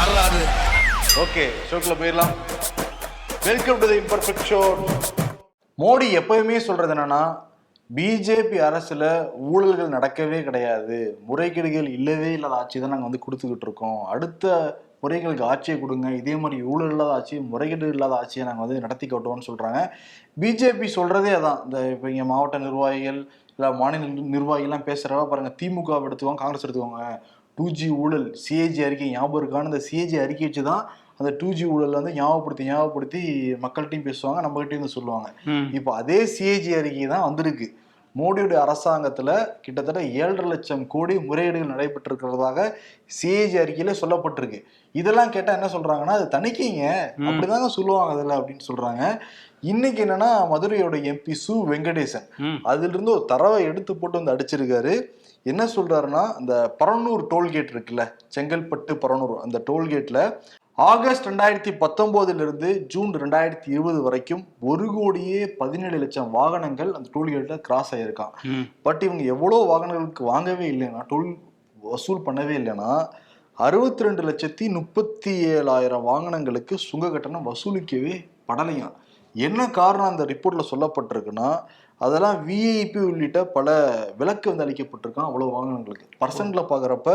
வரலாறு ஓகே ஷோக்கில் போயிடலாம். Welcome to the imperfect show Modi எப்பயுமே சொல்றது என்னன்னா பிஜேபி அரசில் ஊழல்கள் நடக்கவே கிடையாது. முறைகேடுகள் இல்லவே இல்லாத ஆட்சி தான் நாங்கள் வந்து கொடுத்துக்கிட்டு இருக்கோம். அடுத்த முறைகளுக்கு ஆட்சியை கொடுங்க. இதே மாதிரி ஊழல் இல்லாத ஆட்சி முறைகேடு இல்லாத ஆட்சியை நாங்கள் வந்து நடத்தி காட்டுவோம்னு சொல்கிறாங்க பிஜேபி சொல்கிறதே அதான். இந்த இப்போ இங்கே மாவட்ட நிர்வாகிகள் இல்லை மாநில நிர்வாகிகள்லாம் பேசுகிறவா பாருங்கள் திமுக வை எடுத்துக்கோங்க காங்கிரஸ் எடுத்துக்கோங்க. டூ ஜி ஊழல் சிஏஜி அறிக்கை ஞாபகம் இருக்கான்னு அந்த சிஏஜி அறிக்கை வச்சு தான் அந்த டூ ஜி ஊழல் வந்து ஞாபகப்படுத்தி ஞாபகப்படுத்தி மக்கள்கிட்டையும் பேசுவாங்க நம்மகிட்டையும் வந்து சொல்லுவாங்க. இப்போ அதே சிஏஜி அறிக்கை தான் வந்திருக்கு. மோடியுடைய அரசாங்கத்துல கிட்டத்தட்ட ஏழரை லட்சம் கோடி முறையீடுகள் நடைபெற்றிருக்கிறதாக சிஏஜி அறிக்கையில சொல்லப்பட்டிருக்கு. இதெல்லாம் கேட்டா என்ன சொல்றாங்கன்னா அது தணிக்கைங்க. அப்படிதாங்க சொல்லுவாங்க அதுல அப்படின்னு சொல்றாங்க. இன்னைக்கு என்னன்னா மதுரையோட எம்பி சு வெங்கடேசன். அதுல இருந்து ஒரு தரவை எடுத்து போட்டு வந்து அடிச்சிருக்காரு. என்ன சொல்றாருன்னா இந்த பரனூர் டோல்கேட் இருக்குல்ல செங்கல்பட்டு பரனூர் அந்த டோல்கேட்ல ஆகஸ்ட் ரெண்டாயிரத்தி பத்தொன்பதுல இருந்து ஜூன் ரெண்டாயிரத்தி இருபது வரைக்கும் ஒரு கோடியே பதினேழு லட்சம் வாகனங்கள் அந்த டோல்கேட்ல கிராஸ் ஆயிருக்கான் ம். பட் இவங்க எவ்வளோ வாகனங்களுக்கு வாங்கவே இல்லைன்னா டோல் வசூல் பண்ணவே இல்லைன்னா அறுபத்தி ரெண்டு லட்சத்தி முப்பத்தி ஏழாயிரம் வாகனங்களுக்கு சுங்க கட்டணம் வசூலிக்கவே படலையாம் என்ன காரணம் அந்த ரிப்போர்ட்ல சொல்லப்பட்டிருக்குன்னா அதெல்லாம் விஐபி உள்ளிட்ட பல விலக்கு வந்து அளிக்கப்பட்டிருக்கான் அவ்வளோ வாகனங்களுக்கு. பர்சன்ட்ல பார்க்குறப்ப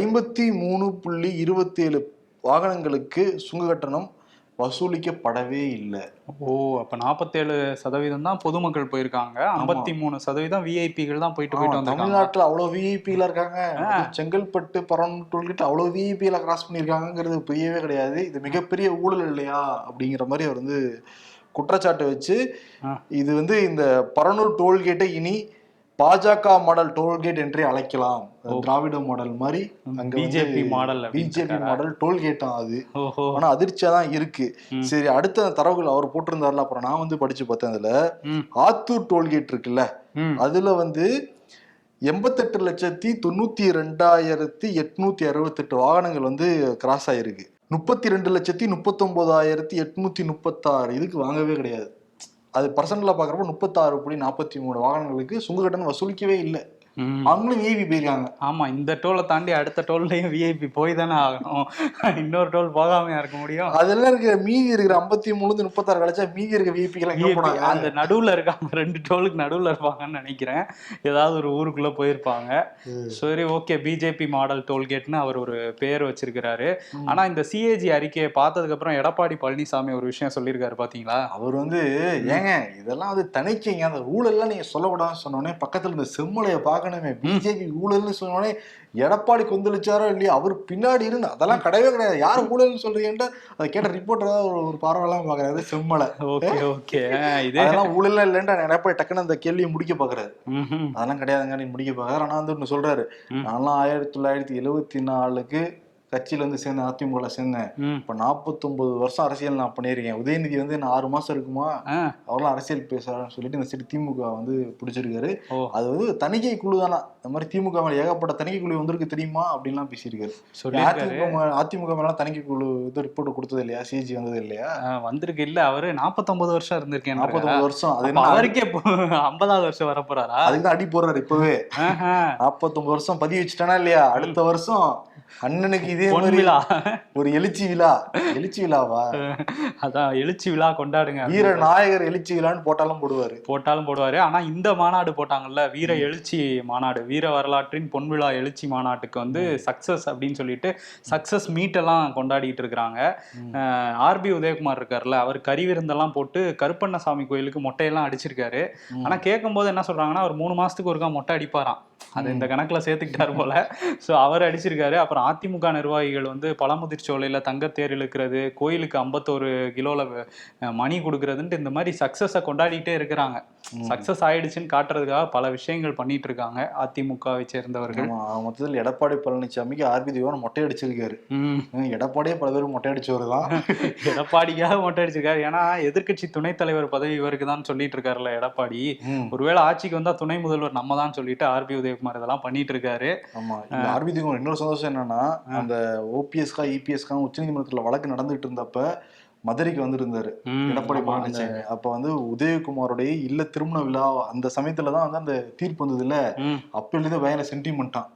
ஐம்பத்தி மூணு புள்ளி இருபத்தி ஏழு வாகனங்களுக்கு சுங்க கட்டணம் வசூலிக்கப்படவே இல்லை. ஓ அப்ப நாற்பத்தேழு சதவீதம் தான் பொதுமக்கள் போயிருக்காங்க. ஐம்பத்தி மூணு சதவீதம் விஐபிகள் தான் போயிட்டு போயிட்டு வந்திருக்காங்க. தமிழ்நாட்டுல அவ்வளவு விஐபில இருக்காங்க. செங்கல்பட்டு பரன் டோல்கிட்ட அவ்வளவு விஐபில கிராஸ் பண்ணியிருக்காங்கிறது புரியவே கிடையாது. இது மிகப்பெரிய ஊழல் இல்லையா அப்படிங்கிற மாதிரி அவர் வந்து குற்றச்சாட்டு வச்சு. இது வந்து இந்த பரனூர் டோல்கேட்டை இனி பாஜக மாடல் டோல்கேட் என்றே அழைக்கலாம். திராவிட மாடல் மாதிரி அங்க BJP மாடல் பிஜேபி மாடல் டோல்கேட்டாம் அது. ஆனா அதிர்ச்சியா தான் இருக்கு. சரி அடுத்த தரவுகள் அவர் போட்டிருந்தாருல அப்புறம் நான் வந்து படிச்சு பார்த்தேன் அதுல. ஆத்தூர் டோல்கேட் இருக்குல்ல. அதுல வந்து எண்பத்தெட்டு லட்சத்தி தொண்ணூத்தி ரெண்டாயிரத்தி எட்நூத்தி அறுபத்தெட்டு வாகனங்கள் வந்து கிராஸ் ஆயிருக்கு. முப்பத்தி ரெண்டு லட்சத்தி முப்பத்தொம்போதாயிரத்தி எட்நூத்தி முப்பத்தாறு. இதுக்கு வாங்கவே கிடையாது. அது பர்சன்டில் பார்க்குறப்ப முப்பத்தாறு புள்ளி நாற்பத்தி மூணு வாகனங்களுக்கு சுங்க கட்டணம் வசூலிக்கவே இல்லை. அவங்களும் ஏவி போயிருக்காங்க. ஆமா இந்த டோலை தாண்டி அடுத்த டோல்லையும் விஐபி போய் தானே ஆகணும். இன்னொரு டோல் போகாமையா இருக்க முடியும்? அதெல்லாம் இருக்கிற மீதி இருக்கிற ஐம்பத்தி மூணு முப்பத்தாறு கழிச்சா மீதி இருக்க போனாங்க? அந்த நடுவுல இருக்காங்க ரெண்டு டோலுக்கு நடுவுல இருப்பாங்கன்னு நினைக்கிறேன். ஏதாவது ஒரு ஊருக்குள்ள போயிருப்பாங்க. சரி ஓகே பிஜேபி மாடல் டோல்கேட்னு அவர் ஒரு பேர் வச்சிருக்கிறாரு. ஆனா இந்த சிஏஜி அறிக்கையை பார்த்ததுக்கு அப்புறம் எடப்பாடி பழனிசாமி ஒரு விஷயம் சொல்லியிருக்காரு பாத்தீங்களா? அவர் வந்து ஏங்க இதெல்லாம் வந்து தணிக்கைங்க. அந்த ஊழல்லாம் நீங்க சொல்லக்கூடாதுன்னு சொன்னோடனே பக்கத்துல இந்த செம்மலையை பார்க்கணுமே. பிஜேபி ஊழல்னு சொன்னோடனே எடப்பாடி கொந்தளிச்சாரோ இல்லையா அவர் பின்னாடி இருந்து அதெல்லாம் கிடையவே கிடையாது. யார் ஊழல்னு சொல்றீங்கன்ட்டு அதை கேட்ட ரிப்போர்ட்டர் ஒரு ஒரு பார்வையெல்லாம் பாக்குறாரு செம்மலை. Okay okay. இதே அதெல்லாம் ஊழல் இல்லைன்ட்டு எடப்பாடி டக்குன்னு அந்த கேள்வியை முடிக்க பாக்குறாரு. அதெல்லாம் கிடையாதுங்க நீ முடிக்க பாக்குறாரு ஆனா வந்து ஒண்ணு சொல்றாரு. நான்லாம் ஆயிரத்தி தொள்ளாயிரத்தி எழுவத்தி நாலுக்கு கட்சியில வந்து சேர்ந்தேன் அதிமுகல சேர்ந்தேன். இப்ப நாற்பத்தொன்பது வருஷம் அரசியல் நான் பண்ணியிருக்கேன். உதயநிதி வந்து என்ன ஆறு மாசம் இருக்குமா? அவரெல்லாம் அரசியல் பேசுறாருன்னு சொல்லிட்டு இந்த சைடு திமுக வந்து பிடிச்சிருக்காரு. அது வந்து தணிக்கை குழு தானா? இந்த மாதிரி திமுக மேல ஏகப்பட்ட தணிக்கை குழு வந்திருக்கு தெரியுமா? அப்படின்லாம் பேசியிருக்காரு. அதிமுக அதிமுக மேல தணிக்கை குழு இது ரிப்போர்ட் கொடுத்தது இல்லையா? சிஜி வந்தது இல்லையா? வந்திருக்கு. இல்ல அவரு 49 வருஷம் இருந்திருக்கேன் நாற்பத்தொன்பது வருஷம். அது அவருக்கே 50வது வருஷம் வர போறாரா அதுக்கு தான் அடி போடுறாரு இப்பவே. நாற்பத்தொன்பது வருஷம் பதிவு வச்சுட்டானா இல்லையா? அடுத்த வருஷம் அண்ணனுக்கு இதே பொன் மாதிரி விழா. ஒரு எழுச்சி விழா. எழுச்சி விழாவா? அதான் எழுச்சி விழா கொண்டாடுங்க. வீர நாயகர் எழுச்சி விழான்னு போட்டாலும் போடுவாரு. போட்டாலும் போடுவாரு. ஆனா இந்த மாநாடு போட்டாங்கல்ல வீர எழுச்சி மாநாடு. வீர வரலாற்றின் பொன்விழா எழுச்சி மாநாட்டுக்கு வந்து சக்சஸ் அப்படின்னு சொல்லிட்டு சக்சஸ் மீட் எல்லாம் கொண்டாடிட்டு இருக்கிறாங்க. ஆர்பி உதயகுமார் இருக்கார்ல அவர் கறி விருந்தெல்லாம் போட்டு கருப்பண்ணசாமி கோயிலுக்கு மொட்டையெல்லாம் அடிச்சிருக்காரு. ஆனா கேட்கும்போது என்ன சொல்றாங்கன்னா அவர் மூணு மாசத்துக்கு ஒருக்கா மொட்டை அடிப்பாராம். அது இந்த கணக்குல சேர்த்துக்கிட்டாரு போல. சோ அவர் அடிச்சிருக்காரு. அப்புறம் அதிமுக நிர்வாகிகள் வந்து பழமுதிர் சோலையில தங்கத்தேர் இழுக்கிறது கோயிலுக்கு ஐம்பத்தோரு கிலோல அஹ், மணி கொடுக்கறதுன்ட்டு இந்த மாதிரி சக்சஸை கொண்டாடிட்டே இருக்கிறாங்க. சக்சஸ் ஆயிடுச்சுன்னு காட்டுறதுக்காக பல விஷயங்கள் பண்ணிட்டு இருக்காங்க அதிமுகவை சேர்ந்தவர்கள் மொத்தத்தில் எடப்பாடி பழனிசாமிக்கு ஆர்பி தேவன் மொட்டை அடிச்சிருக்காரு எடப்பாடியே பல பேர் மொட்டை அடிச்சவர் தான். எடப்பாடிக்காக மொட்டை அடிச்சிருக்காரு ஏன்னா எதிர்க்கட்சி துணைத் தலைவர் பதவி இவருக்கு தான் சொல்லிட்டு இருக்காருல்ல எடப்பாடி ஒருவேளை ஆட்சிக்கு வந்தா துணை முதல்வர் நம்ம தான் சொல்லிட்டு ஆர்பி உதயகுமார் இதெல்லாம் பண்ணிட்டு இருக்காரு ஆமா இந்த ஆர்பி தேவன் இன்னொரு சந்தோஷம் என்னன்னா அந்த ஓபிஎஸ்கா இபிஎஸ்கா உச்சநீதிமன்றத்துல வழக்கு நடந்துட்டு இருந்தப்ப மதுரைக்கு வந்திருந்தாரு. எடப்பாடி பழனிசாமி. அப்ப வந்து உதயகுமாரோடைய இல்ல திருமண விழா அந்த சமயத்துல தான் வந்து அந்த தீர்ப்பு வந்தது இல்ல அப்ப இருந்து பயங்கர சென்டிமெண்ட்டான்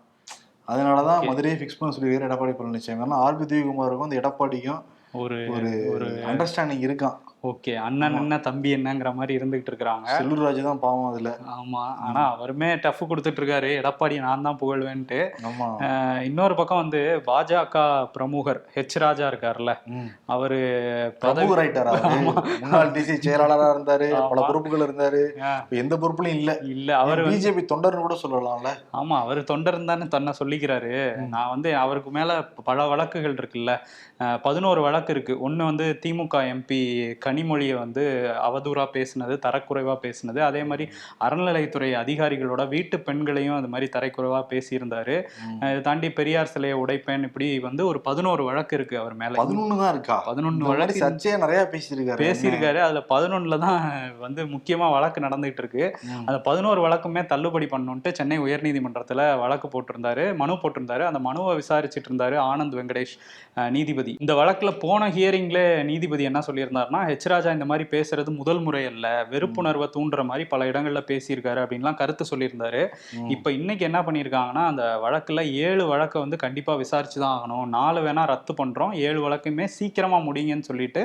அதனாலதான் மதுரையை ஃபிக்ஸ் பண்ண சொல்லியிருக்காரு எடப்பாடி பழனிசாமி. ஏன்னா ஆர்பி உதயகுமாருக்கும் அந்த எடப்பாடிக்கும் ஒரு ஒரு அண்டர்ஸ்டாண்டிங் இருக்கான் ஓகே அண்ணன் என்ன தம்பி என்னங்கிற மாதிரி இருந்துகிட்டு இருக்கிறாங்க. செல்லூர் ராஜு தான் பாவம் அதுல. ஆமா ஆனா அவருமே டஃப் கொடுத்துட்டு இருக்காரு. எடப்பாடி நான் தான் புகழ்வேன்ட்டு. இன்னொரு பக்கம் வந்து பாஜக பிரமுகர் ஹெச் ராஜா இருக்காருல்ல. அவரு பிரபு ரைட்டர் முன்னாள் டிசி செயலாளரா இருந்தாரு பல. பொறுப்புகள் இருந்தாரு. எந்த பொறுப்புலையும் இல்ல. இல்ல அவர் பிஜேபி தொண்டர்னு கூட சொல்லலாம்ல. ஆமா அவர் தொண்டர்னு தானே தன்னை சொல்லிக்கிறாரு. நான் வந்து அவருக்கு மேல பல வழக்குகள் இருக்குல்ல. பதினோரு வழக்கு இருக்கு. ஒண்ணு வந்து திமுக எம்பி கனிமொழியை வந்து அவதூறா பேசுனது தரக்குறைவா பேசுனது. அதே மாதிரி அறநிலைத்துறை அதிகாரிகளோட வீட்டு பெண்களையும் அது மாதிரி தரக்குறைவா பேசியிருந்தாரு. தாண்டி பெரியார் சிலையை உடைப்பேன் இப்படி வந்து ஒரு பதினோரு வழக்கு இருக்கு அவர் மேல. பதினொன்னு தான் இருக்கா? மாதிரி வழக்கு சர்ச்சையா நிறைய பேசியிருக்காரு. பேசியிருக்காரு. அதுல பதினொன்னுல தான் வந்து முக்கியமா வழக்கு நடந்துகிட்டு இருக்கு. அந்த பதினோரு வழக்குமே தள்ளுபடி பண்ணணுன்ட்டு சென்னை உயர்நீதிமன்றத்துல வழக்கு போட்டிருந்தாரு மனு போட்டிருந்தாரு. அந்த மனுவை விசாரிச்சிட்டு இருந்தாரு ஆனந்த் வெங்கடேஷ் நீதிபதி. இந்த வழக்குல போன ஹியரிங்ல நீதிபதி என்ன சொல்லியிருந்தாருன்னா ஹெச் ராஜா இந்த மாதிரி பேசுறது முதல் முறை அல்ல. வெறுப்புணர்வை தூண்டுற மாதிரி பல இடங்கள்ல பேசியிருக்காரு அப்படின்லாம் கருத்து சொல்லியிருந்தாரு. இப்ப இன்னைக்கு என்ன பண்ணியிருக்காங்கன்னா அந்த வழக்குல ஏழு வழக்கை வந்து கண்டிப்பா விசாரிச்சு தான் ஆகணும். நாலு வேணா ரத்து பண்றோம். ஏழு வழக்குமே சீக்கிரமா முடியுங்கன்னு சொல்லிட்டு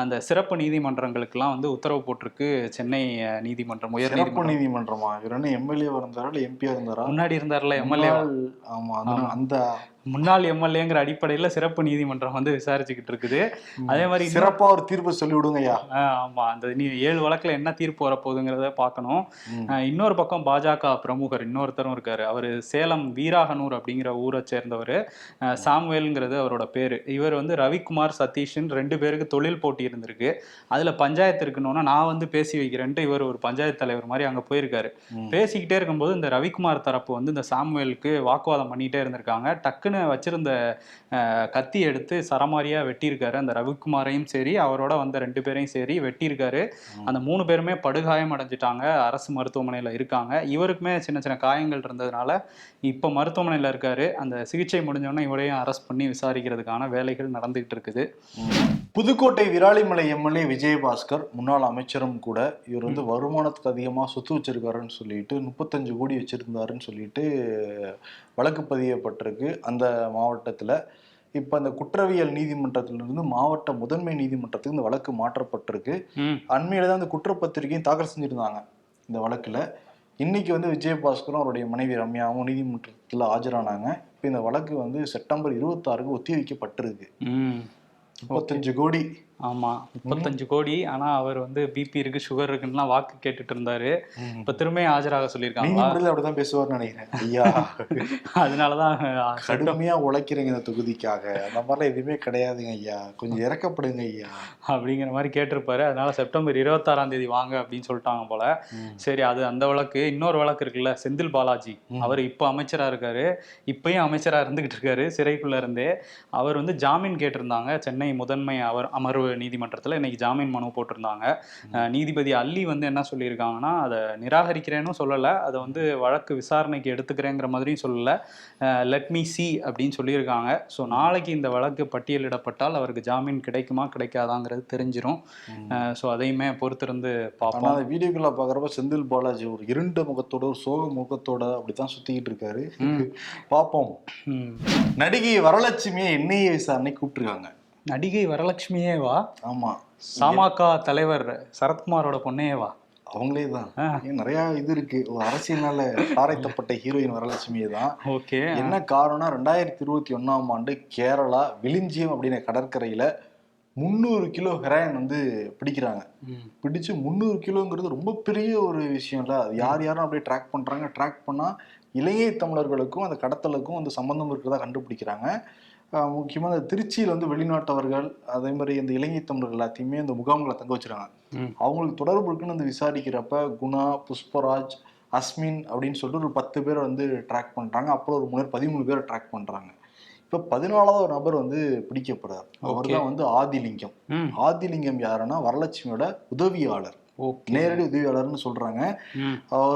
அந்த சிறப்பு நீதிமன்றங்களுக்கெல்லாம் வந்து உத்தரவு போட்டிருக்கு சென்னை நீதிமன்றம் உயர் நீதிமன்றம். இவர் எம்எல்ஏ இருந்தாரா இல்ல எம்பியா இருந்தாரா? முன்னாடி இருந்தார்ல எம்எல்ஏ ஆமா. அந்த முன்னாள் எம்எல்ஏங்கிற அடிப்படையில சிறப்பு நீதிமன்றம் வந்து விசாரிச்சுக்கிட்டு இருக்குது. அதே மாதிரி இன்னும் சிறப்பா ஒரு தீர்ப்பு சொல்லி விடுங்க ஐயா ஆமா. அந்த நீ ஏழு வழக்குல என்ன தீர்ப்பு வரப்போகுதுங்கிறத பார்க்கணும். இன்னொரு பக்கம் பாஜக பிரமுகர் இன்னொருத்தரும் இருக்காரு. அவர் சேலம் வீராகனூர் அப்படிங்கிற ஊரை சேர்ந்தவர். சாம்வேல்ங்கிறது அவரோட பேரு. இவர் வந்து ரவிக்குமார் சதீஷ்னு ரெண்டு பேருக்கு தொழில் போட்டி இருந்திருக்கு. அதுல பஞ்சாயத்து இருக்கணும்னா நான் வந்து பேசி வைக்கிறேன்ட்டு இவர் ஒரு பஞ்சாயத்து தலைவர் மாதிரி அங்க போயிருக்காரு. பேசிக்கிட்டே இருக்கும்போது இந்த ரவிக்குமார் தரப்பு வந்து இந்த சாமுவேலுக்கு வாக்குவாதம் பண்ணிட்டே இருந்திருக்காங்க. டக்குன்னு வச்சிருந்த அஹ், கத்தி எடுத்து சரமாரியா வெட்டியிருக்காரு. அந்த ரவிக்குமாரையும் சரி அவரோட வந்த ரெண்டு பேரையும் சரி வெட்டியிருக்காரு. அந்த மூணு பேருமே படுகாயம் அடைஞ்சிட்டாங்க. அரசு மருத்துவமனையில இருக்காங்க. இவருக்குமே சின்ன சின்ன காயங்கள் இருந்ததுனால இப்போ மருத்துவமனையில இருக்காரு. அந்த சிகிச்சை முடிஞ்சோடனே இவரையும் அரெஸ்ட் பண்ணி விசாரிக்கிறதுக்கான வேலைகள் நடந்துகிட்டு இருக்குது. புதுக்கோட்டை விராலிமலை எம்எல்ஏ விஜயபாஸ்கர் முன்னாள் அமைச்சரும் கூட இவர் வந்து வருமானத்துக்கு அதிகமாக சொத்து வச்சிருக்காருன்னு சொல்லிட்டு முப்பத்தஞ்சு கோடி வச்சிருந்தாருன்னு சொல்லிட்டு வழக்கு பதியப்பட்டிருக்கு. அந்த மாவட்டத்தில் இப்போ அந்த குற்றவியல் நீதிமன்றத்திலிருந்து மாவட்ட முதன்மை நீதிமன்றத்துக்கு இந்த வழக்கு மாற்றப்பட்டிருக்கு. அண்மையில தான் அந்த குற்றப்பத்திரிகையும் தாக்கல் செஞ்சிருந்தாங்க இந்த வழக்குல. இன்னைக்கு வந்து விஜயபாஸ்கரும் அவருடைய மனைவி ரம்யாவும் நீதிமன்றத்தில் ஆஜரானாங்க. இப்போ இந்த வழக்கு வந்து செப்டம்பர் இருபத்தாறுக்கு ஒத்தி வைக்கப்பட்டிருக்கு முப்பத்தஞ்சு கோடி ஆமா முப்பத்தஞ்சு கோடி. ஆனா அவர் வந்து பிபி இருக்கு சுகர் இருக்குன்னுலாம் வாக்கு கேட்டுட்டு இருந்தாரு இப்ப திரும்ப ஆஜராக சொல்லியிருக்காங்களா? நீதிமன்றத்தில் அப்படிதான் பேசுவார்னு நினைக்கிறேன். ஐயா. அதனாலதான் கடுமையா உழைக்கிறீங்க இந்த தொகுதிக்காக. அந்த மாதிரிலாம் எதுவுமே கிடையாதுங்க ஐயா. கொஞ்சம் இறக்கப்படுங்க ஐயா. அப்படிங்கிற மாதிரி கேட்டிருப்பாரு. அதனால செப்டம்பர் இருபத்தாறாம் தேதி வாங்க அப்படின்னு சொல்லிட்டாங்க போல. சரி அது அந்த வழக்கு. இன்னொரு வழக்கு இருக்குல்ல செந்தில் பாலாஜி. அவர் இப்போ அமைச்சரா இருக்காரு. இப்பயும் அமைச்சரா இருந்துகிட்டு இருக்காரு சிறைக்குள்ள இருந்தே. அவர் வந்து ஜாமீன் கேட்டிருந்தாங்க. சென்னை முதன்மை அவர் அமர்வு நீதிமன்றத்துல இன்னைக்கு ஜாமீன் மனு போட்டிருந்தாங்க. நீதிபதி அல்லி வந்து என்ன சொல்லியிருக்காங்கன்னா அதை நிராகரிக்கிறேன்னு சொல்லல அதை வந்து வழக்கு விசாரணைக்கு எடுத்துக்கிறேங்கிற மாதிரியும் சொல்லல. லெட் மீ சி அப்படின்னு சொல்லியிருக்காங்க. ஸோ நாளைக்கு இந்த வழக்கு பட்டியலிடப்பட்டால் அவருக்கு ஜாமீன் கிடைக்குமா கிடைக்காதாங்கிறது தெரிஞ்சிரும். ஸோ அதையுமே பொறுத்திருந்து பார்ப்போம். அந்த வீடியோக்குள்ள பாக்குறப்ப செந்தில் பாலாஜி ஒரு இருண்ட முகத்தோட ஒரு சோக முகத்தோட அப்படித்தான் சுத்திக்கிட்டு இருக்காரு. பாப்போம் ம். நடிகை வரலட்சுமியை என்ஐஏ விசாரணை கூப்பிட்டுருக்காங்க. நடிகை வரலட்சுமியே வா. ஆமா. சாமாக்கா தலைவர் சரத்குமாரோட பொண்ணே வா. அவங்களே தான். நிறைய இது இருக்கு. ஒரு அரசியல்னால தாரைத்தப்பட்ட ஹீரோயின் வரலட்சுமியை தான். ஓகே. என்ன காரணம்னா ரெண்டாயிரத்தி இருபத்தி ஒண்ணாம் ஆண்டு கேரளா விளிஞ்சியம் அப்படின்ற கடற்கரையில முந்நூறு கிலோ ஹெராயின் வந்து பிடிக்கிறாங்க. பிடிச்சு முந்நூறு கிலோங்கிறது ரொம்ப பெரிய ஒரு விஷயம் இல்ல அது யார் யாரும் அப்படியே ட்ராக் பண்றாங்க. ட்ராக் பண்ணா இலங்கை தமிழர்களுக்கும் அந்த கடத்தலுக்கும் அந்த சம்பந்தம் இருக்கிறதா கண்டுபிடிக்கிறாங்க. ஆஹ் முக்கியமா இந்த திருச்சியில் வந்து வெளிநாட்டவர்கள் அதே மாதிரி இந்த இலங்கை தமிழர்கள் எல்லாத்தையுமே இந்த முகாம்களை தங்க வச்சிருக்காங்க. அவங்களுக்கு தொடர்பு இருக்குன்னு வந்து விசாரிக்கிறப்ப குணா புஷ்பராஜ் அஸ்மின் அப்படின்னு சொல்லிட்டு ஒரு பத்து பேரை வந்து ட்ராக் பண்றாங்க. அப்புறம் ஒரு மூணு பதிமூணு பேரை ட்ராக் பண்றாங்க. இப்ப பதினாலாவது ஒரு நபர் வந்து பிடிக்கப்படுறார். அவர் தான் வந்து ஆதிலிங்கம். ஆதிலிங்கம் யாருன்னா வரலட்சுமியோட உதவியாளர். நேரடி உதவியாளர்னு சொல்றாங்க.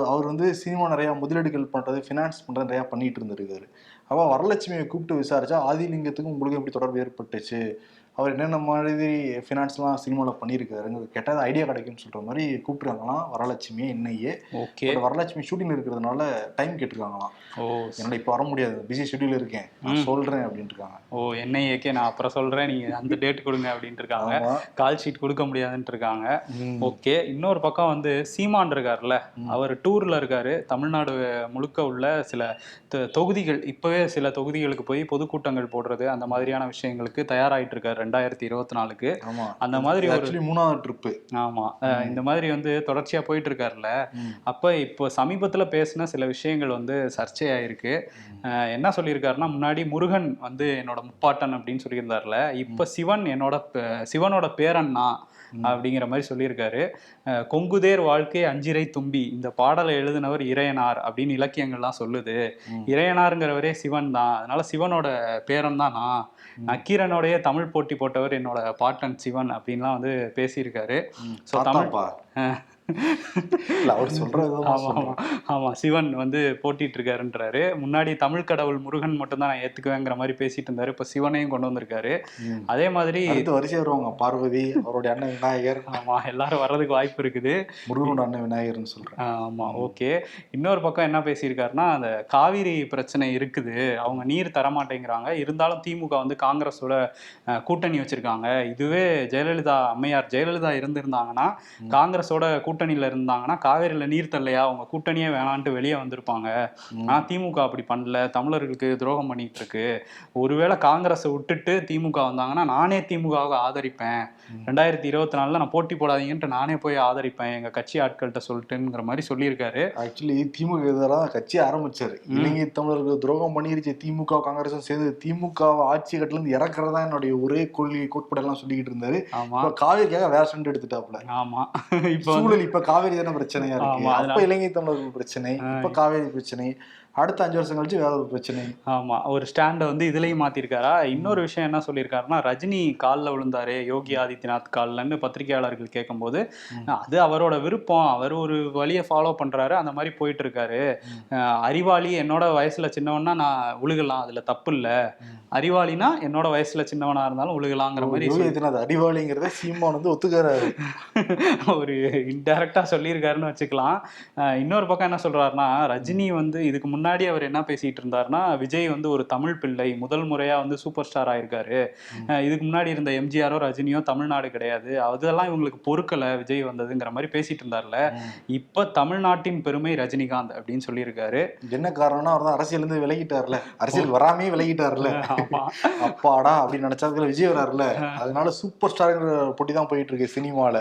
அவர் வந்து சினிமா நிறைய முதலீடுகள் பண்றது ஃபினான்ஸ் பண்றது நிறைய பண்ணிட்டு இருந்திருக்காரு. அப்போ வரலட்சுமியை கூப்பிட்டு விசாரிச்சா ஆதிலிங்கத்துக்கும் உங்களுக்கு எப்படி தொடர்பு ஏற்பட்டுச்சு? அவர் என்னென்ன மாதிரி ஃபினான்ஸ்லாம் சினிமாவில் பண்ணியிருக்காருங்கிறது கேட்டால் ஐடியா கிடைக்கும்னு சொல்ற மாதிரி கூப்பிட்டுருக்காங்களாம் வரலட்சுமி என்னையே. ஓகே. வரலட்சுமி ஷூட்டிங் இருக்கிறதுனால டைம் கேட்டிருக்காங்களாம். ஓ. என்னோட இப்போ வர முடியாது. பிஸி ஷெட்யூல் இருக்கேன். நான் சொல்றேன் அப்படின்ட்டு இருக்காங்க ஓ என்ஐஏக்கே நான் அப்புறம் சொல்றேன். நீங்க அந்த டேட் கொடுங்க அப்படின்ட்டு இருக்காங்க. கால் ஷீட் கொடுக்க முடியாதுன்ட்டு இருக்காங்க. ஓகே. இன்னொரு பக்கம் வந்து சீமான் இருக்காருல்ல. அவர் டூர்ல இருக்காரு. தமிழ்நாடு முழுக்க உள்ள சில தொகுதிகள் இப்பவே சில தொகுதிகளுக்கு போய் பொதுக்கூட்டங்கள் போடுறது அந்த மாதிரியான விஷயங்களுக்கு தயாராயிட்டு இருக்காரு ரெண்டாயிரத்தி இருபத்தி நாலுக்கு. ஆமா. அந்த மாதிரி ஒரு மூணாவது ட்ரிப்பு ஆமா. இந்த மாதிரி வந்து தொடர்ச்சியா போயிட்டு இருக்காருல்ல. அப்ப இப்போ சமீபத்துல பேசின சில விஷயங்கள் வந்து சர்ச்சையாயிருக்கு. என்ன சொல்லியிருக்காருன்னா முன்னாடி முருகன் வந்து என்னோட முப்பாட்டன் அப்படின்னு சொல்லியிருந்தாருல இப்ப சிவன் என்னோட சிவனோட பேரன்னா அப்படிங்கிற மாதிரி சொல்லியிருக்காரு. கொங்குதேர் வாழ்க்கை அஞ்சிரை தும்பி இந்த பாடலை எழுதினவர் இறையனார் அப்படின்னு இலக்கியங்கள்லாம் சொல்லுது. இறையனாருங்கிறவரே சிவன் தான். அதனால சிவனோட பேரன் தான்? நான் நக்கீரனோடைய தமிழ் போட்டி போட்டவர் என்னோட பாட்டன் சிவன் அப்படின்லாம் வந்து பேசியிருக்காரு. ஸோ தமிழ் தாத்தாப்பா? இல்ல அவர் சொல்றதுதான் ஆமா ஆமா. ஆமா சிவன் வந்து போட்டிட்டு இருக்காருன்றாரு முன்னாடி தமிழ் கடவுள் முருகன் மட்டும் தான் நான் ஏத்துக்குவேங்கிற மாதிரி பேசிட்டு இருந்தாரு இப்ப சிவனையும் கொண்டு வந்திருக்காரு. அதே மாதிரி அடுத்து வருவாங்க பார்வதி அவருடைய அண்ணன் விநாயகர். ஆமா எல்லாரும் வர்றதுக்கு வாய்ப்பு இருக்குது. முருகனோட அண்ணன் விநாயகர்னு சொல்றேன். ஆமா ஓகே. இன்னொரு பக்கம் என்ன பேசியிருக்காருன்னா அந்த காவிரி பிரச்சனை இருக்குது. அவங்க நீர் தரமாட்டேங்கிறாங்க. இருந்தாலும் திமுக வந்து காங்கிரஸோட கூட்டணி வச்சிருக்காங்க. இதுவே ஜெயலலிதா அம்மையார் ஜெயலலிதா இருந்திருந்தாங்கன்னா காங்கிரஸோட கூட்டணியில இருந்தாங்கன்னா காவிரியில நீர் தரலையா அவங்க கூட்டணியே வேணான்ட்டு வெளியே வந்திருப்பாங்க. ஆனா திமுக அப்படி பண்ணல. தமிழர்களுக்கு துரோகம் பண்ணிட்டு இருக்கு. ஒருவேளை காங்கிரஸை விட்டுட்டு திமுக வந்தாங்கன்னா நானே திமுகவை ஆதரிப்பேன். ரெண்டாயிரத்தி இருபத்தி நாலுல நான் போட்டி போடாதீங்கன்ட்டு நானே போய் ஆதரிப்பேன். எங்க கட்சி ஆட்கள்கிட்ட சொல்லிட்டுங்கிற மாதிரி சொல்லியிருக்காரு. ஆக்சுவலி திமுக எதிராக கட்சி ஆரம்பிச்சாரு. இலங்கை தமிழர்கள் துரோகம் பண்ணிருச்சு. திமுக காங்கிரஸும் சேர்ந்து திமுக ஆட்சி கட்டுல இருந்து இறக்குறதா என்னுடைய ஒரே கொள்கை கோட்பாடு எல்லாம் சொல்லிக்கிட்டு இருந்தாரு. காவேரிக்காக வேற ஸ்டண்ட் எடுத்துட்டாப்ல ஆமா. இப்போ சூழல் இப்ப காவேரி தானே பிரச்சனையா இருக்கு? அப்ப இலங்கை தமிழர்கள் பிரச்சனை இப்ப காவேரி பிரச்சனை. அடுத்த அஞ்சு வருஷம் கழிச்சு வேற ஒரு பிரச்சனை. ஆமா ஒரு ஸ்டாண்டை வந்து இதுலயும் மாத்திருக்காரா? இன்னொரு விஷயம் என்ன சொல்லியிருக்காருன்னா ரஜினி காலில் விழுந்தாரு யோகி ஆதித்யநாத் கால்லன்னு பத்திரிகையாளர்கள் கேட்கும்போது அது அவரோட விருப்பம். அவர் ஒரு வழியை ஃபாலோ பண்றாரு அந்த மாதிரி போயிட்டு இருக்காரு அறிவாளி என்னோட வயசுல சின்னவன்னா நான் உழுகலாம் அதுல தப்பு இல்ல. அறிவாளினா என்னோட வயசுல சின்னவனா இருந்தாலும் உழுகலாங்கிற மாதிரி அடிவாளிங்கிறத சீமான் வந்து ஒத்துக்கிறாரு. ஒரு இன்டைரக்டா சொல்லியிருக்காருன்னு வச்சுக்கலாம். இன்னொரு பக்கம் என்ன சொல்றாருன்னா ரஜினி வந்து இதுக்கு முன்னாடி அவர் என்ன பேசிட்டு இருந்தாருன்னா விஜய் வந்து ஒரு தமிழ் பிள்ளை முதல் முறையா வந்து சூப்பர் ஸ்டார் ஆயிருக்காரு. இதுக்கு முன்னாடி இருந்த எம்ஜிஆரோ ரஜினியோ தமிழ்நாடு கிடையாது. அதெல்லாம் இவங்களுக்கு பொறுக்கல விஜய் வந்ததுங்கிற மாதிரி பேசிட்டு இருந்தார்ல. இப்ப தமிழ்நாட்டின் பெருமை ரஜினிகாந்த் அப்படின்னு சொல்லியிருக்காரு. என்ன காரணம்னா அவர் தான் அரசியல் இருந்து விலகிட்டார்ல. அரசியல் வராமே விலகிட்டார்ல. அப்பாடா அப்படின்னு நினைச்சாதுல விஜய் வராருல. அதனால சூப்பர் ஸ்டார்ங்கிற போட்டி தான் போயிட்டு இருக்கு சினிமால.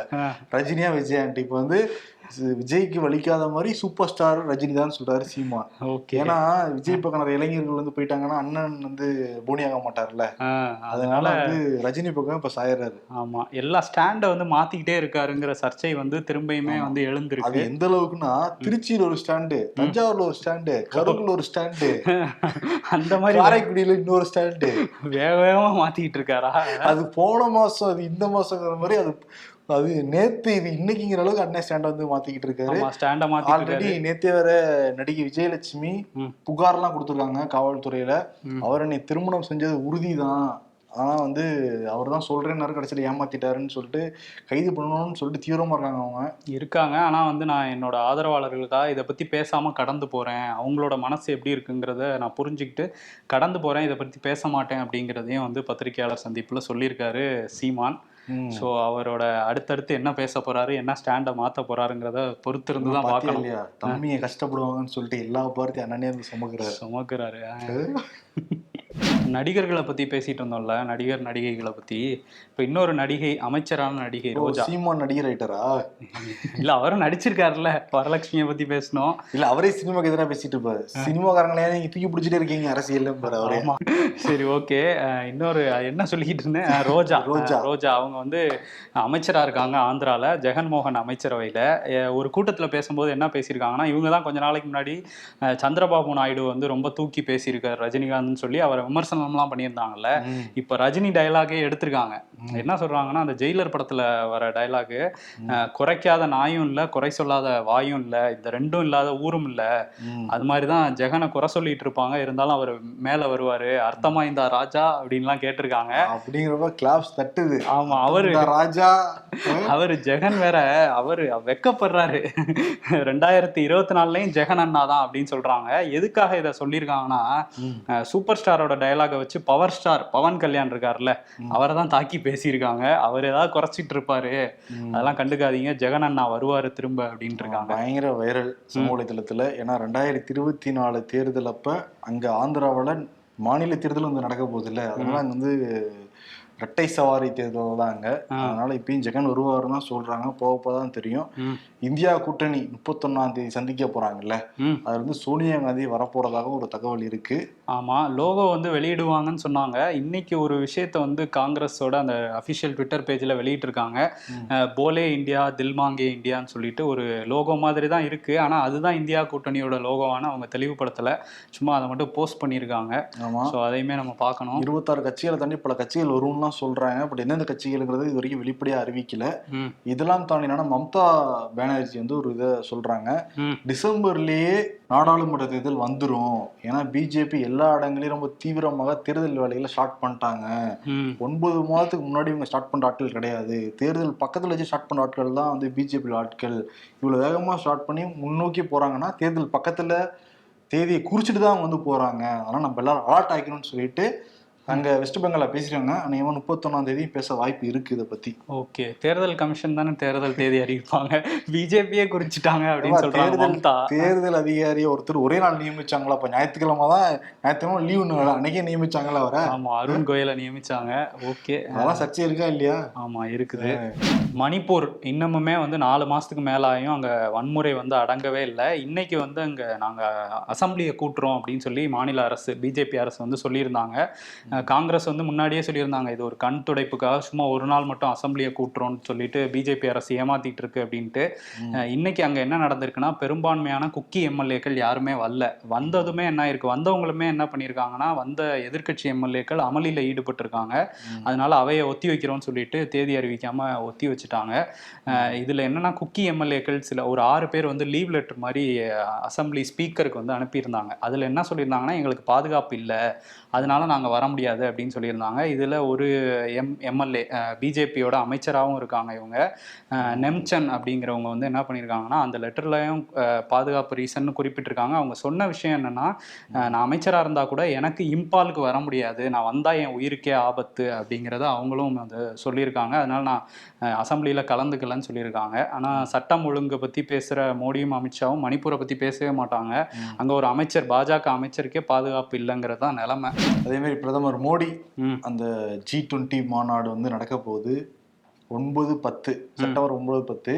ரஜினியா விஜயான்ட்டு இப்போ வந்து விஜய்க்கு வலிக்காத மாதிரி சூப்பர் ஸ்டார் ரஜினி தான் சொல்றாரு சீமான் ஓகே. ஏன்னா விஜய் பக்கம் நிறைய இளைஞர்கள் வந்து போயிட்டாங்கன்னா அண்ணன் வந்து போனியாக மாட்டார்ல. அதனால வந்து ரஜினி பக்கம் இப்ப சாயறாரு. ஆமா எல்லா ஸ்டாண்டை வந்து மாத்திக்கிட்டே இருக்காருங்கிற சர்ச்சை வந்து திரும்பியுமே வந்து அது எழுந்திருக்கு எந்த அளவுக்குன்னா திருச்சியில ஒரு ஸ்டாண்டு தஞ்சாவூர்ல ஒரு ஸ்டாண்டு கரூர்ல ஒரு ஸ்டாண்டு அந்த மாதிரி காரைக்குடியில இன்னொரு ஸ்டாண்டு. வேக வேகமா மாத்திக்கிட்டு இருக்காரா? அது போன மாசம் அது இந்த மாசங்கிற மாதிரி அது அது நேத்து இது இன்னைக்குங்கிற அளவுக்கு அண்ணன் ஸ்டாண்ட வந்து மாத்திக்கிட்டு இருக்காரு. ஸ்டாண்ட மாத்திட்டு ஆல்ரெடி நேத்தே வர நடிகை விஜயலட்சுமி. புகார்லாம் கொடுத்துருக்காங்க காவல்துறையில. அவர் என்னை திருமணம் செஞ்சது உறுதிதான். ஆனா வந்து அவர் தான் சொல்றேன்னாரு கடைசியில ஏமாத்திட்டாருன்னு சொல்லிட்டு கைது பண்ணணும்னு சொல்லிட்டு தீவிரமா இருக்காங்க அவங்க. இருக்காங்க. ஆனா வந்து நான் என்னோட ஆதரவாளர்களுக்காக இதை பத்தி பேசாம கடந்து போறேன். அவங்களோட மனசு எப்படி இருக்குங்கிறத நான் புரிஞ்சுக்கிட்டு கடந்து போறேன். இதை பத்தி பேச மாட்டேன் அப்படிங்கிறதையும் வந்து பத்திரிகையாளர் சந்திப்புல சொல்லியிருக்காரு சீமான். ஸோ அவரோட அடுத்தடுத்து என்ன பேச போறாரு என்ன ஸ்டாண்டை மாத்த போறாருங்கிறத பொறுத்திருந்து தான் பார்க்கணும். இல்லையா? தம்பிங்க கஷ்டப்படுவாங்கன்னு சொல்லிட்டு எல்லா பார்த்தையும் அண்ணனே வந்து சுமக்குறாரு. சுமக்குறாரு. நடிகர்களை பத்தி பேசிட்டு இருந்தோம்ல நடிகர் நடிகைகளை பத்தி. இப்ப இன்னொரு நடிகை அமைச்சரான நடிகை ரோஜா. சீமான் நடிகர் ஆயிட்டாரா இல்ல அவரும் நடிச்சிருக்காருல்ல வரலட்சுமியை பத்தி பேசணும் இல்ல அவரே சினிமாக்கு எதிராக பேசிட்டு இருப்பாரு. சினிமாக்காரங்களே நீங்க தூக்கி பிடிச்சிட்டே இருக்கீங்க அரசியல் அவரே. சரி ஓகே. இன்னொரு என்ன சொல்லிக்கிட்டு இருந்தேன்? ரோஜா. ரோஜா. ரோஜா அவங்க வந்து அமைச்சரா இருக்காங்க ஆந்திரால ஜெகன்மோகன் அமைச்சரவையில. ஒரு கூட்டத்துல பேசும்போது என்ன பேசியிருக்காங்கன்னா இவங்க தான் கொஞ்ச நாளைக்கு முன்னாடி சந்திரபாபு நாயுடு வந்து ரொம்ப தூக்கி பேசியிருக்காரு ரஜினிகாந்த்னு சொல்லி அவரை விமர்சனம் விமர்சனம்லாம் பண்ணியிருந்தாங்கல்ல. இப்ப ரஜினி டயலாகே எடுத்திருக்காங்க. என்ன சொல்றாங்கன்னா அந்த ஜெயிலர் படத்துல வர டயலாகு குறைக்காத நாயும் இல்ல குறை சொல்லாத வாயும் இல்ல இந்த ரெண்டும் இல்லாத ஊரும் இல்ல. அது மாதிரிதான் ஜெகனை குறை சொல்லிட்டு இருப்பாங்க. இருந்தாலும் அவர் மேல வருவாரு. அர்த்தமா இந்த ராஜா அப்படின்லாம் கேட்டிருக்காங்க. அப்படிங்கிறப்ப கிளாப்ஸ் தட்டுது. ஆமா அவரு ராஜா அவரு ஜெகன் வேற அவரு வெக்கப்படுறாரு. ரெண்டாயிரத்தி இருபத்தி நாலுலயும் ஜெகன் அண்ணா தான் அப்படின்னு சொல்றாங்க. எதுக்காக இதை சொல்லியிருக்காங்கன்னா சூப்பர் ஸ்டாரோட டயலாக வச்சு பவர் ஸ்டார் பவன் கல்யாண் இருக்காருல்ல அவரை தான் தாக்கி பேசியிருக்காங்க. அவர் ஏதாவது குறைச்சிட்டு இருப்பாரு. அதெல்லாம் கண்டுக்காதீங்க. ஜெகன் அண்ணா வருவாரு திரும்ப அப்படின்ட்டு இருக்காங்க. பயங்கர வைரல் சமூக ஏன்னா ரெண்டாயிரத்தி இருபத்தி நாலு தேர்தல் அப்ப அங்க ஆந்திராவுல மாநில தேர்தல் வந்து நடக்க போகுது இல்ல அதனால அங்க வந்து இரட்டை சவாரி தேர்தல் தான் அங்க. அதனால இப்பயும் ஜெகன் வருவாருன்னு தான் சொல்றாங்க. போக போதான் தெரியும். இந்தியா கூட்டணி முப்பத்தொன்னாம் தேதி சந்திக்க போறாங்கல்ல. அது வந்து சோனியா காந்தி வரப்போறதாக ஒரு தகவல் இருக்கு. ஆமா லோகோ வந்து வெளியிடுவாங்கன்னு சொன்னாங்க. இன்னைக்கு ஒரு விஷயத்த வந்து காங்கிரஸோட அந்த அபிஷியல் ட்விட்டர் பேஜ்ல வெளியிட்டிருக்காங்க. போலே இந்தியா தில்மாங்கே இந்தியான்னு சொல்லிட்டு ஒரு லோகோ மாதிரி தான் இருக்கு. ஆனா அதுதான் இந்தியா கூட்டணியோட லோகோவான அவங்க தெளிவுபடுத்தல. சும்மா அதை மட்டும் போஸ்ட் பண்ணியிருக்காங்க. ஆமா. ஸோ அதையுமே நம்ம பார்க்கணும். இருபத்தாறு கட்சிகளை தாண்டி பல கட்சிகள் வரும்லாம் சொல்றாங்க. பட் எந்தெந்த கட்சிகள்ங்கிறது இது வரைக்கும் வெளிப்படையா அறிவிக்கல. இதெல்லாம் தாண்டி என்னன்னா மம்தா பானர்ஜி வந்து ஒரு இதை சொல்றாங்க. ம். டிசம்பர்லயே நாடாளுமன்ற தேர்தல் வந்துரும். ஏன்னா பிஜேபி எல்லா இடங்களையும் ரொம்ப தீவிரமாக தேர்தல் வேலைகளை ஸ்டார்ட் பண்ணிட்டாங்க. ஒன்பது மாதத்துக்கு முன்னாடி இவங்க ஸ்டார்ட் பண்ற ஆட்கள் கிடையாது. தேர்தல் பக்கத்துல வச்சு ஸ்டார்ட் பண்ற ஆட்கள் தான் வந்து பிஜேபி ஆட்கள். இவ்வளவு வேகமா ஸ்டார்ட் பண்ணி முன்னோக்கி போறாங்கன்னா தேர்தல் பக்கத்துல தேதியை குறிச்சிட்டு தான் வந்து போறாங்க. அதனால நம்ம எல்லாரும் அலர்ட் ஆகிக்கணும்னு சொல்லிட்டு அங்க வெஸ்ட் பெங்கால்ல பேசுறாங்க அநேகமா முப்பத்தொன்னாம் தேதி பேச வாய்ப்பு இருக்கு இதை பத்தி. ஓகே. தேர்தல் கமிஷன் தானே தேர்தல் தேதி அறிவிப்பாங்க. பிஜேபியே குறிச்சிட்டாங்க அப்படின்னு சொல்றாங்க தேர்தல் அதிகாரியை ஒருத்தர் ஒரே நாள் நியமிச்சாங்களா? அப்ப ஞாயிற்றுக்கிழமை தான் ஞாயிற்றுக்கிழமை லீவு அன்னைக்கே நியமிச்சாங்களா அவரை? ஆமா அருண் கோயலை நியமிச்சாங்க. ஓகே. அதெல்லாம் சர்ச்சை இருக்கா இல்லையா? ஆமா இருக்குது. மணிப்பூர் இன்னமுமே வந்து நாலு மாசத்துக்கு மேலாயும் அங்க வன்முறை வந்து அடங்கவே இல்லை. இன்னைக்கு வந்து அங்க நாங்க அசம்பிளியை கூட்டுறோம் அப்படின்னு சொல்லி மாநில அரசு பிஜேபி அரசு வந்து சொல்லியிருந்தாங்க. காங்கிரஸ் வந்து முன்னாடியே சொல்லியிருந்தாங்க இது ஒரு கண் துடைப்புக்காக சும்மா ஒரு நாள் மட்டும் அசம்பிளியை கூட்டுறோம்னு சொல்லிட்டு பிஜேபி அரசு ஏமாத்திட்டு இருக்கு அப்படின்ட்டு. இன்னைக்கு அங்க என்ன நடந்திருக்குன்னா பெரும்பான்மையான குக்கி எம்எல்ஏக்கள் யாருமே வரல. வந்ததுமே என்ன ஆயிருக்கு வந்தவங்களுமே என்ன பண்ணியிருக்காங்கன்னா வந்த எதிர்க்கட்சி எம்எல்ஏக்கள் அமளியில ஈடுபட்டிருக்காங்க. அதனால அவையை ஒத்தி வைக்கிறோம்னு சொல்லிட்டு தேதி அறிவிக்காம ஒத்தி வச்சுட்டாங்க. இதுல என்னன்னா குக்கி எம்எல்ஏக்கள் சில ஒரு ஆறு பேர் வந்து லீவ் லெட்டர் மாதிரி அசம்பிளி ஸ்பீக்கருக்கு வந்து அனுப்பியிருந்தாங்க. அதுல என்ன சொல்லியிருந்தாங்கன்னா எங்களுக்கு பாதுகாப்பு இல்லை. அதனால நாங்க வர முடியாது அப்படின்னு சொல்லியிருந்தாங்க. இதுல ஒரு எம் எம்எல்ஏ பிஜேபியோட அமைச்சராகவும் இருக்காங்க இவங்க. நெம்சன் அப்படிங்கிறவங்க வந்து என்ன பண்ணியிருக்காங்கன்னா அந்த லெட்டர்லையும் பாதுகாப்பு ரீசன் குறிப்பிட்டிருக்காங்க. அவங்க சொன்ன விஷயம் என்னன்னா நான் அமைச்சராக இருந்தால் கூட எனக்கு இம்பாலுக்கு வர முடியாது. நான் வந்தால் என் உயிருக்கே ஆபத்து அப்படிங்கிறத அவங்களும் அது சொல்லியிருக்காங்க. அதனால நான் அசம்பிளியில் கலந்துக்கலன்னு சொல்லியிருக்காங்க. ஆனால் சட்டம் ஒழுங்கை பற்றி பேசுகிற மோடியும் அமித்ஷாவும் மணிப்பூரை பற்றி பேசவே மாட்டாங்க. அங்கே ஒரு அமைச்சர் பாஜக அமைச்சருக்கே பாதுகாப்பு இல்லைங்கிறது தான் நிலைமை. அதே மாதிரி பிரதமர் மோடி அந்த ஜி டுவெண்ட்டி மாநாடு வந்து நடக்க போகுது. ஒன்பது பத்து செப்டம்பர் ஒன்பது பத்து.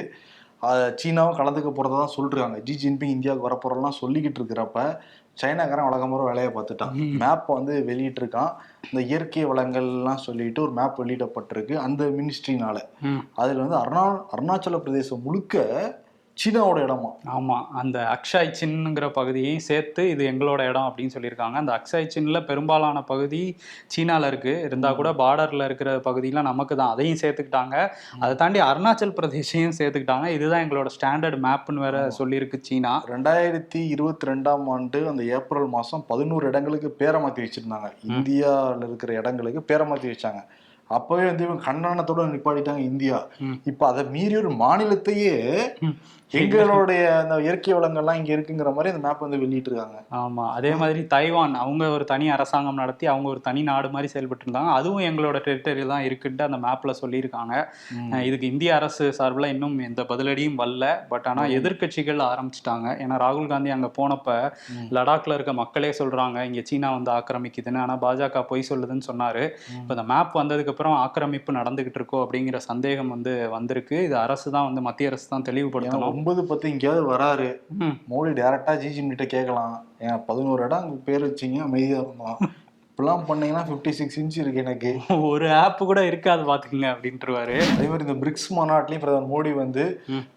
சீனாவும் கலந்துக்க போறதா தான் சொல்றாங்க. ஜி ஜின்பிங் இந்தியாவுக்கு வரப்போறலாம் சொல்லிக்கிட்டு இருக்கிறப்ப சைனாக்காரன் வழக்கமாக வேலையை பார்த்துட்டான். மேப்பை வந்து வெளியிட்டிருக்கான். இந்த இயற்கை வளங்கள்லாம் சொல்லிட்டு ஒரு மேப் வெளியிடப்பட்டிருக்கு. அந்த மினிஸ்ட்ரினால அதுல வந்து அருணா அருணாச்சல பிரதேசம் முழுக்க சீனாவோட இடமா? ஆமா அந்த அக்ஷய் சின்னுங்கிற பகுதியையும் சேர்த்து இது எங்களோட இடம் அப்படின்னு சொல்லியிருக்காங்க. அந்த அக்ஷய் சின்ல பெரும்பாலான பகுதி சீனால இருக்கு. இருந்தா கூட பார்டர்ல இருக்கிற பகுதியெல்லாம் நமக்கு தான். அதையும் சேர்த்துக்கிட்டாங்க. அதை தாண்டி அருணாச்சல் பிரதேசையும் சேர்த்துக்கிட்டாங்க. இதுதான் எங்களோட ஸ்டாண்டர்ட் மேப்னு வேற சொல்லியிருக்கு சீனா. ரெண்டாயிரத்தி இருபத்தி ரெண்டாம் ஆண்டு அந்த ஏப்ரல் மாசம் பதினோரு இடங்களுக்கு பேரை மாத்தி வச்சிருந்தாங்க. இந்தியாவில் இருக்கிற இடங்களுக்கு பேரை மாத்தி வச்சாங்க. அப்பவே வந்து இவங்க கண்டனத்தோட நிப்பாட்டிட்டாங்க இந்தியா. இப்ப அதை மீறி ஒரு மாநிலத்தையே. எங்களுடைய அந்த இயற்கை வளங்கள்லாம் இங்க இருக்குங்கிற மாதிரி அந்த மேப் வந்து வெளியிட்டு இருக்காங்க ஆமா அதே மாதிரி தைவான் அவங்க ஒரு தனி அரசாங்கம் நடத்தி அவங்க ஒரு தனி நாடு மாதிரி செயல்பட்டு இருந்தாங்க அதுவும் எங்களோட டெரிட்டரி தான் இருக்குன்ட்டு அந்த மேப்ல சொல்லியிருக்காங்க. இதுக்கு இந்திய அரசு சார்பில் இன்னும் எந்த பதிலடியும் வரல. பட் ஆனா எதிர்க்கட்சிகள் ஆரம்பிச்சிட்டாங்க. ஏன்னா ராகுல் காந்தி அங்க போனப்ப லடாக்ல இருக்க மக்களே சொல்றாங்க இங்க சீனா வந்து ஆக்கிரமிக்குதுன்னு. ஆனா பாஜக பொய் சொல்லுதுன்னு சொன்னாரு. இப்போ இந்த மேப் வந்ததுக்கு அப்புறம் ஆக்கிரமிப்பு நடந்துகிட்டு இருக்கோ அப்படிங்கிற சந்தேகம் வந்து வந்திருக்கு. இது அரசு தான் வந்து மத்திய அரசு தான் தெளிவுபடுத்தணும். ஒன்பது பத்து எங்கேயாவது வராரு. மோடி டைரக்டா ஜிஜிம் கிட்ட கேட்கலாம். ஏன் பதினோரு இடம் அங்க பேர் வச்சீங்க அமைதியா இருந்தோம் இப்பெல்லாம் பண்ணீங்கன்னா ஃபிஃப்டி சிக்ஸ் இன்ச் இருக்கு எனக்கு. ஒரு ஆப் கூட இருக்காது பாத்துக்குங்க அப்படின்ட்டுருவாரு. அதே மாதிரி இந்த பிரிக்ஸ் மாநாட்டிலையும் பிரதமர் மோடி வந்து.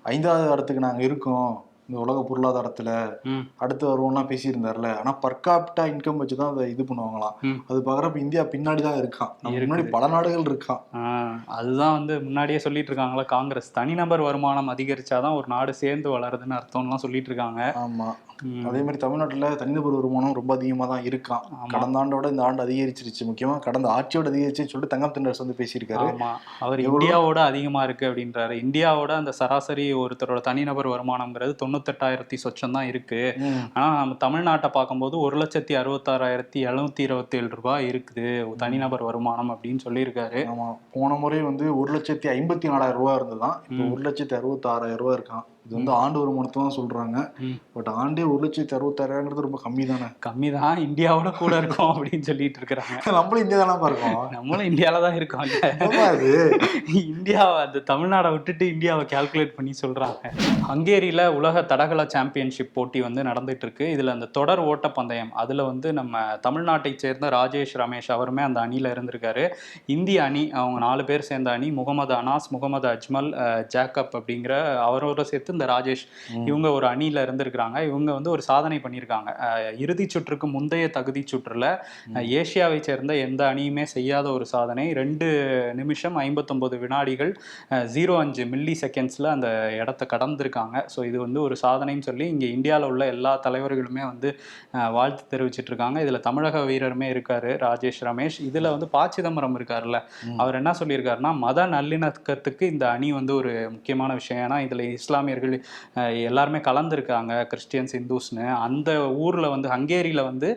ஐந்தாவது இடத்துக்கு நாங்க இருக்கோம். இந்த உலக பொருளாதாரத்துல. அடுத்து வருவோம்லாம் பேசியிருந்தாருல ஆனா பர்காப்டா இன்கம் வச்சு தான் அதை இது பண்ணுவாங்களாம். அது பாக்குறப்ப இந்தியா பின்னாடி தான் இருக்கான். முன்னாடி பல நாடுகள் இருக்கான் அதுதான் வந்து முன்னாடியே சொல்லிட்டு இருக்காங்களா காங்கிரஸ் தனிநபர் வருமானம் அதிகரிச்சாதான் ஒரு நாடு சேர்ந்து வளருதுன்னு அர்த்தம்லாம் சொல்லிட்டு இருக்காங்க ஆமா. அதே மாதிரி தமிழ்நாட்டுல தனிநபர் வருமானம் ரொம்ப அதிகமா தான் இருக்கான். கடந்த ஆண்டோட இந்த ஆண்டு அதிகரிச்சிருச்சு முக்கியமா கடந்த ஆட்சியோட அதிகரிச்சுன்னு சொல்லிட்டு தங்கம் தென்னரசு வந்து பேசியிருக்காரு ஆமா அவர்? இந்தியாவோட அதிகமா இருக்கு அப்படின்றாரு இந்தியாவோட அந்த சராசரி ஒருத்தரோட தனிநபர் வருமானம்ங்கிறது தொண்ணூத்தெட்டாயிரத்தி சொச்சம் தான் இருக்கு. ம். ஆனா நம்ம தமிழ்நாட்டை பார்க்கும்போது ஒரு லட்சத்தி அறுபத்தாறாயிரத்தி எழுநூத்தி இருபத்தி ஏழு ரூபாய் இருக்குது. தனிநபர் வருமானம் அப்படின்னு சொல்லியிருக்காரு. ஆமா. போன முறை வந்து ஒரு லட்சத்தி ஐம்பத்தி நாலாயிரம் ரூபாய் இருந்ததுதான். இப்போ. ஒரு லட்சத்தி அறுபத்தி ஆறாயிரம் ரூபாய் இருக்கான் இது வந்து ஆண்டு வருமானத்தை தான் சொல்றாங்க. பட் ஆண்டே ஒரு லட்சத்தி அறுபத்தாயிரங்கிறது ரொம்ப கம்மி தானே கம்மி தான் இந்தியாவோட கூட இருக்கும் அப்படின்னு சொல்லிட்டு இருக்கிறாங்க. நம்மளும் இந்தியா தானே இருக்கோம். நம்மளும் இந்தியால தான் இருக்கோம் இந்தியாவை அந்த தமிழ்நாடை விட்டுட்டு இந்தியாவை கால்குலேட் பண்ணி சொல்றாங்க. ஹங்கேரியில உலக தடகள சாம்பியன்ஷிப் போட்டி வந்து நடந்துட்டு இருக்கு இதுல அந்த தொடர் ஓட்டப்பந்தயம் அதுல வந்து நம்ம தமிழ்நாட்டை சேர்ந்த ராஜேஷ் ரமேஷ் அவருமே அந்த அணியில இருந்திருக்காரு. இந்திய அணி அவங்க நாலு பேர் சேர்ந்த அணி முகமது அனாஸ் முகமது அஜ்மல் ஜேக்கப் அப்படிங்கிற அவரோட சேர்த்து இந்த ராஜேஷ். இவங்க ஒரு அணியில இருந்திருக்கிறாங்க. இவங்க வந்து ஒரு சாதனை பண்ணியிருக்காங்க. அஹ், இறுதிச் சுற்றுக்கு முந்தைய தகுதி சுற்றுல அஹ், ஏசியாவை சேர்ந்த எந்த அணியுமே செய்யாத ஒரு சாதனை. ரெண்டு நிமிஷம் ஐம்பத்தொன்பது வினாடிகள் ஜீரோ அஞ்சு மில்லி செகண்ட்ஸில் அந்த இடத்த கடந்திருக்காங்க. ஸோ இது வந்து ஒரு சாதனைன்னு சொல்லி இங்கே இந்தியாவில் உள்ள எல்லா தலைவர்களுமே வந்து வாழ்த்து தெரிவிச்சிட்டு இருக்காங்க இதில் தமிழக வீரருமே இருக்காரு ராஜேஷ் ரமேஷ். இதில் வந்து ப சிதம்பரம் இருக்காருல்ல. ம். அவர் என்ன சொல்லியிருக்காருன்னா மத நல்லிணக்கத்துக்கு இந்த அணி வந்து ஒரு முக்கியமான விஷயம். ஏன்னா இதில் இஸ்லாமியர்கள் அஹ், எல்லாருமே கலந்துருக்காங்க கிறிஸ்டியன்ஸ் இந்துஸ்னு அந்த ஊரில் வந்து ஹங்கேரியில் வந்து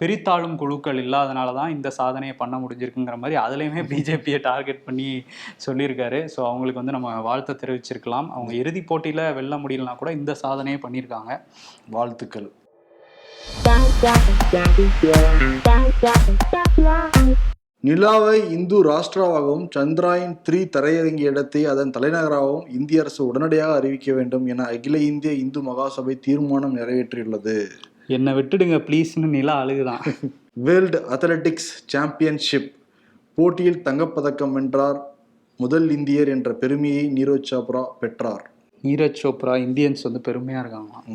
பிரித்தாளும் குழுக்கள் இல்லாதனால தான் இந்த சாதனையை பண்ண முடிஞ்சிருக்குங்கிற மாதிரி அதுலேயுமே பிஜேபியை டார்கெட் பண்ணி சொல்லியிருக்காரு ஸோ அவங்களுக்கு வந்து நம்ம வாழ்த்தை தெரிவிச்சிருக்கலாம் அவங்க இறுதிப் போட்டியில் வெல்ல முடியலனா கூட இந்த சாதனையை பண்ணியிருக்காங்க வாழ்த்துக்கள் நிலாவை இந்து ராஷ்டிராவாகவும் சந்திராயன் த்ரீ தரையிறங்கிய இடத்தை அதன் தலைநகராகவும் இந்திய அரசு உடனடியாக அறிவிக்க வேண்டும் என அகில இந்திய இந்து மகாசபை தீர்மானம் நிறைவேற்றியுள்ளது. என்னை விட்டுடுங்க ப்ளீஸ்னு நிலா அழுகுதான். வேர்ல்டு அத்லெட்டிக்ஸ் சாம்பியன்ஷிப் போட்டியில் தங்கப்பதக்கம் வென்றார் முதல் இந்தியர் என்ற பெருமையை நீரஜ் சோப்ரா பெற்றார். நீரஜ் சோப்ரா இந்தியன்ஸ் வந்து பெருமையாக இருக்காங்களாம்.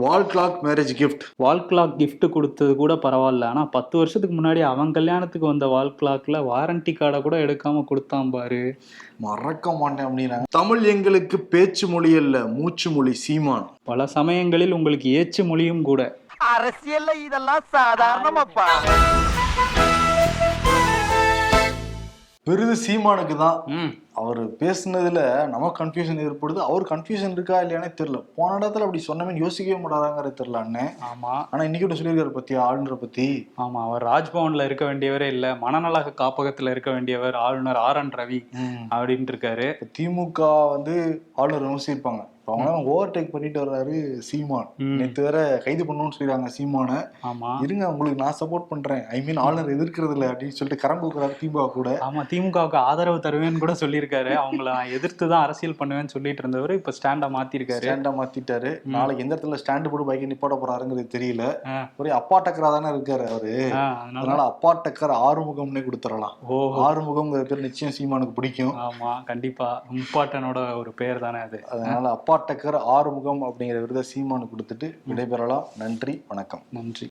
Wall clock marriage gift wall clock gift கொடுத்தது கூட பரவாயில்ல. ஆனால் பத்து வருஷத்துக்கு முன்னாடி அவன் கல்யாணத்துக்கு வந்த வால் கிளாக்ல வாரண்டி கார்டை கூட எடுக்காம கொடுத்தான் பாரு. மறக்க மாட்டேன் அப்படின்னாங்க. தமிழ் எங்களுக்கு பேச்சு மொழி அல்ல மூச்சு மொழி சீமான். பல சமயங்களில் உங்களுக்கு ஏச்சு மொழியும் கூட. அரசியல்ல இதெல்லாம் சாதாரணமாப்பா. பெரிது சீமானுக்கு தான் அவர் பேசுனதுல நமக்கு கன்ஃபியூஷன் ஏற்படுது. அவர் கன்ஃபியூஷன் இருக்கா இல்லையானே தெரியல. போன இடத்துல அப்படி சொன்னமே யோசிக்கவே மாட்டாராங்கிறது தெரியல அண்ணே. ஆமா. ஆனா இன்னைக்கு சொல்லியிருக்காரு பத்தி ஆளுநரை பத்தி? ஆமா அவர் ராஜ்பவன்ல இருக்க வேண்டியவரே இல்ல மனநல காப்பகத்துல இருக்க வேண்டியவர் ஆளுநர் ஆர் என் ரவி அப்படின்ட்டு இருக்காரு. திமுக வந்து ஆளுநர் விமர்சிப்பாங்க. இப்ப அவங்க ஓவர் டேக் பண்ணிட்டு வர்றாரு சீமான். நேத்து வேற கைது பண்ணணும்னு சொல்லிடுறாங்க சீமானை. ஆமா. இருங்க உங்களுக்கு நான் சப்போர்ட் பண்றேன். ஐ மீன் ஆளுநர் எதிர்க்கிறது இல்ல அப்படின்னு சொல்லிட்டு கரம் கொடுக்குறாரு திமுக கூட. ஆமா திமுகவுக்கு ஆதரவு தருவேன்னு கூட சொல்லியிருக்காரு. அவங்கள எதிர்த்து தான் அரசியல் பண்ணுவேன்னு சொல்லிட்டு இருந்தவர் இப்ப ஸ்டாண்டா மாத்திருக்காரு. ஸ்டாண்டா மாத்திட்டாரு. நாளைக்கு எந்த இடத்துல ஸ்டாண்டு போட்டு பைக்கை நிப்பாட்ட போறாருங்கிறது தெரியல. ஒரே அப்பா டக்கரா தானே இருக்காரு அவரு. அதனால. அப்பா டக்கர் ஆறுமுகம்னே கொடுத்துடலாம். ஓ. ஆறுமுகம்ங்கிற பேர் நிச்சயம் சீமானுக்கு பிடிக்கும். ஆமா கண்டிப்பா. முப்பாட்டனோட ஒரு பேர் தானே அது அதனால அப்பா அப்பாட்டக்கர் ஆறுமுகம் அப்படிங்கிற விருதை சீமானு கொடுத்துட்டு விடைபெறலாம். நன்றி வணக்கம். நன்றி.